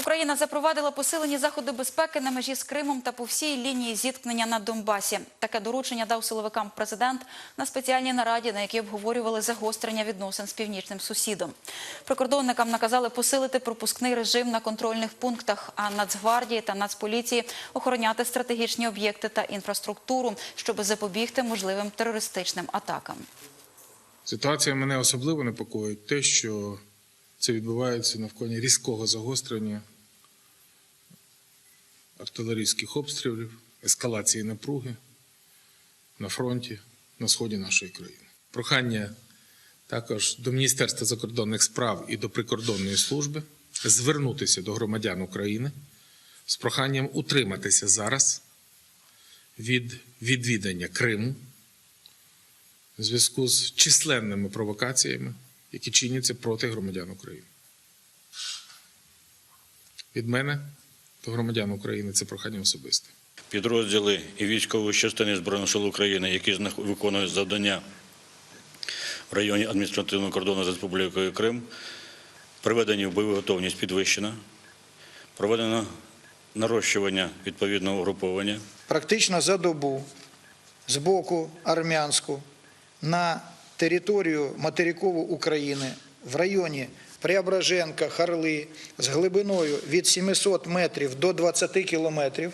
Україна запровадила посилені заходи безпеки на межі з Кримом та по всій лінії зіткнення на Донбасі. Таке доручення дав силовикам президент на спеціальній нараді, на якій обговорювали загострення відносин з північним сусідом. Прикордонникам наказали посилити пропускний режим на контрольних пунктах, а Нацгвардії та Нацполіції охороняти стратегічні об'єкти та інфраструктуру, щоб запобігти можливим терористичним атакам. Ситуація мене особливо непокоїть те, що це відбувається навколо різкого загострення артилерійських обстрілів, ескалації напруги на фронті на сході нашої країни. Прохання також до Міністерства закордонних справ і до прикордонної служби звернутися до громадян України з проханням утриматися зараз від відвідання Криму в зв'язку з численними провокаціями, які чиняться проти громадян України. Від мене до громадян України це прохання особисте. Підрозділи і військові частини Збройних сил України, які виконують завдання в районі адміністративного кордону з Республікою Крим, приведені в бойову готовність підвищена, проведено нарощування відповідного угруповання. практично за добу з боку армянську на територію материкову України в районі Преображенка, Харли з глибиною від 700 метрів до 20 кілометрів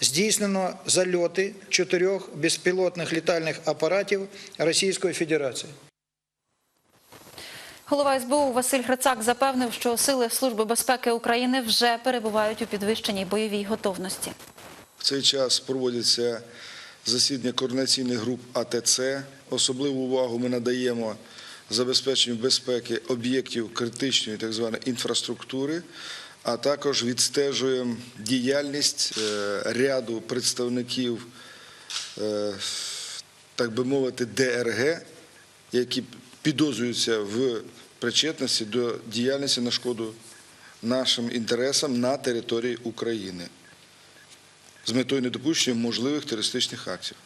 здійснено зальоти чотирьох безпілотних літальних апаратів Російської Федерації. Голова СБУ Василь Грицак запевнив, що сили Служби безпеки України вже перебувають у підвищеній бойовій готовності. В цей час проводяться засідання координаційних груп АТЦ. Особливу увагу ми надаємо забезпеченню безпеки об'єктів критичної так званої інфраструктури, а також відстежуємо діяльність е, ряду представників, е, так би мовити, ДРГ, які підозрюються в причетності до діяльності на шкоду нашим інтересам на території України з метою недопущення можливих терористичних актів.